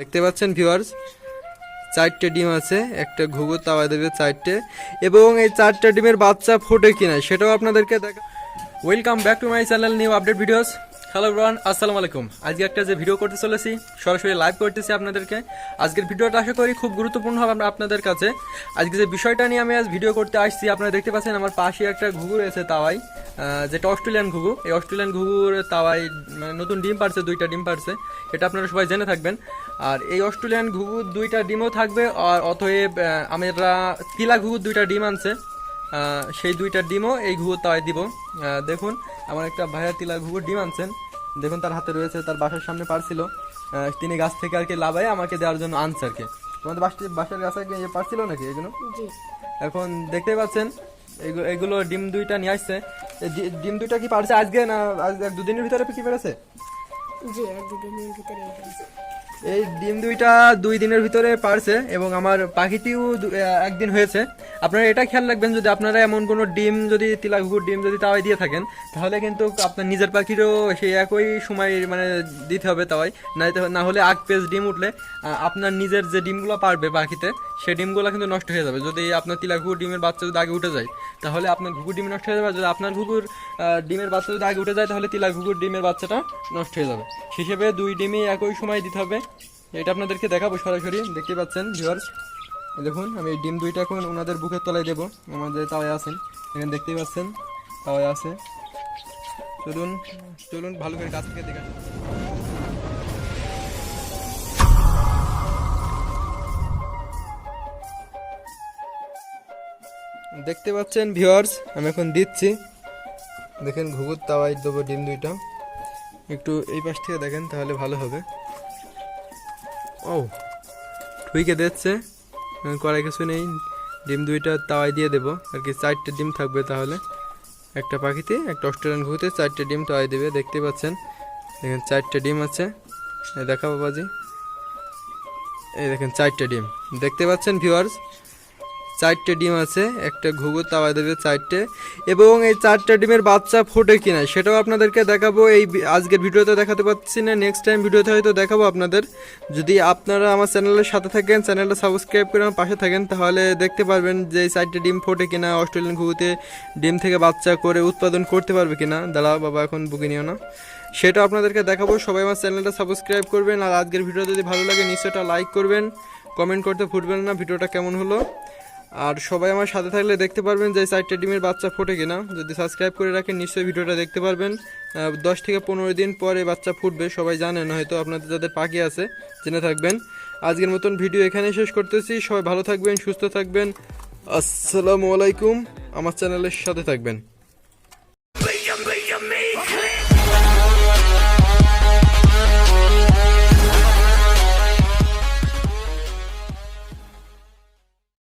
দেখতে পাচ্ছেন ভিউয়ার্স চারটে ডিম আছে, একটা ঘুঘু, তাওয়া দেবে চারটে। এবং এই চারটে ডিমের বাচ্চা ফোটে কিনা, সেটাও আপনাদেরকে দেখা welcome back to my channel new update videos hello bran আসসালামু আলাইকুম। আজকে একটা যে ভিডিও করতে চলেছি, সরাসরি লাইভ করতেছি আপনাদেরকে। আজকের ভিডিওটা আশা করি খুব গুরুত্বপূর্ণ হবে আপনাদের কাছে। আজকে যে বিষয়টা নিয়ে আমি আজ ভিডিও করতে আসছি, আপনারা দেখতে পাচ্ছেন আমার পাশে একটা ঘুঘু রয়েছে তাওয়াই যেটা অস্ট্রেলিয়ান ঘুঘু। এই অস্ট্রেলিয়ান ঘুঘুর তাওয়াই মানে নতুন ডিম পারছে, দুইটা ডিম পারছে। এটা আপনারা সবাই জেনে থাকবেন। আর এই অস্ট্রেলিয়ান ঘুঘু দুইটা ডিমও থাকবে, আর অতএব আমরা তিলা ঘুঘুর দুইটা ডিম আনছে। সেই দুইটা ডিমও এই ঘুঘুর তাওয়ায় দিব। দেখুন, আমার একটা ভাইয়া তিলা ঘুঘুর ডিম আনছেন। দেখুন তার হাতে রয়েছে তার বাসার সামনে পারছিল তিনি গাছ থেকে আর কি লাভাই আমাকে দেওয়ার জন্য আনছে আর কি। তোমাদের বাসটি বাসার গাছে কি ইয়ে পারছিল নাকি এই জন্য এখন দেখতে পাচ্ছেন এগুলো ডিম দুইটা নিয়ে আসছে। ডিম দুইটা কি পারছে আজকে না আজ দুদিনের ভিতরে কি পেরেছে? জি এক দুদিনের ভিতরে হয়েছে এই ডিম দুইটা দুই দিনের ভিতরে পারছে এবং আমার পাখিটিও একদিন হয়েছে। আপনারা এটা খেয়াল রাখবেন, যদি আপনারা এমন কোনো ডিম যদি তিলা ঘুঘুর ডিম যদি তাওয়াই দিয়ে থাকেন, তাহলে কিন্তু আপনার নিজের পাখিরও সেই একই সময় মানে দিতে হবে তাওয়াই না হলে আগ পেজ ডিম উঠলে আপনার নিজের যে ডিমগুলো পারবে পাখিতে সেই ডিমগুলো কিন্তু নষ্ট হয়ে যাবে। যদি আপনার তিলা ঘুঘুর ডিমের বাচ্চা যদি আগে উঠে যায়, তাহলে আপনার ঘুঘুর ডিম নষ্ট হয়ে যাবে। যদি আপনার ঘুঘুর ডিমের বাচ্চা যদি আগে উঠে যায়, তাহলে তিলা ঘুঘুর ডিমের বাচ্চাটা নষ্ট হয়ে যাবে। হিসেবে দুই ডিমই একই সময় দিতে হবে। এটা আপনাদেরকে দেখাবো সরাসরি, দেখতে পাচ্ছেন ভিউয়ার্স দেখুন, আমি এই ডিম দুইটা এখন ওনাদের বুকের তলায় দেবো, আমাদের তাওয়ায় আছেন। এখানে দেখতেই পাচ্ছেন তাওয়ায় আছে। চলুন চলুন, ভালো করে কাছ থেকে দেখে। দেখতে পাচ্ছেন ভিউয়ার্স আমি এখন দিচ্ছি। দেখেন, ঘুঘুর তাওয়াই দেবো ডিম দুইটা। একটু এই পাশ থেকে দেখেন, তাহলে ভালো হবে। ও ঠুইকে দিচ্ছে করার কিছু নেই, ডিম দুইটা তাওয়াই দিয়ে দেবো। আর কি, চারটে ডিম থাকবে তাহলে। একটা পাখিতে, একটা অস্ট্রেলিয়ান ঘুরতে চারটে ডিম তাওয়াই দেবে, দেখতে পাচ্ছেন? দেখেন, চারটে ডিম আছে। দেখা বাবাজি এই দেখেন, চারটে ডিম। দেখতে পাচ্ছেন ভিউয়ার্স চারটে ডিম আছে, একটা ঘুঘু, তাওয়া দেবে চারটে। এবং এই চারটে ডিমের বাচ্চা ফোটে কিনা সেটাও আপনাদেরকে দেখাবো। এই আজকের ভিডিওতে দেখাতে পাচ্ছি না নেক্সট টাইম ভিডিওতে হয়তো দেখাবো আপনাদের। যদি আপনারা আমার চ্যানেলের সাথে থাকেন, চ্যানেলটা সাবস্ক্রাইব করে আমার পাশে থাকেন, তাহলে দেখতে পারবেন যে এই চারটে ডিম ফোটে কিনা অস্ট্রেলিয়ান ঘুঘুতে ডিম থেকে বাচ্চা করে উৎপাদন করতে পারবে কিনা দাঁড়াও বাবা, এখন বুকে নিও না। সেটা আপনাদেরকে দেখাবো, সবাই আমার চ্যানেলটা সাবস্ক্রাইব করবেন। আর আজকের ভিডিও যদি ভালো লাগে নিশ্চয়টা লাইক করবেন। কমেন্ট করতে ভুলবেন না, ভিডিওটা কেমন হলো? আর সবাই আমার সাথে থাকলে দেখতে পারবেন যে চারটে ডিমের বাচ্চা ফোটে কিনা। যদি সাবস্ক্রাইব করে রাখেন, নিশ্চয়ই ভিডিওটা দেখতে পারবেন। দশ থেকে পনেরো দিন পরে বাচ্চা ফুটবে, সবাই জানেন, হয়তো আপনাদের যাদের পাখি আছে, জেনে থাকবেন। আজকের মতন ভিডিও এখানে শেষ করতেছি। সবাই ভালো থাকবেন, সুস্থ থাকবেন। আসসালামু আলাইকুম। আমার চ্যানেলের সাথে থাকবেন।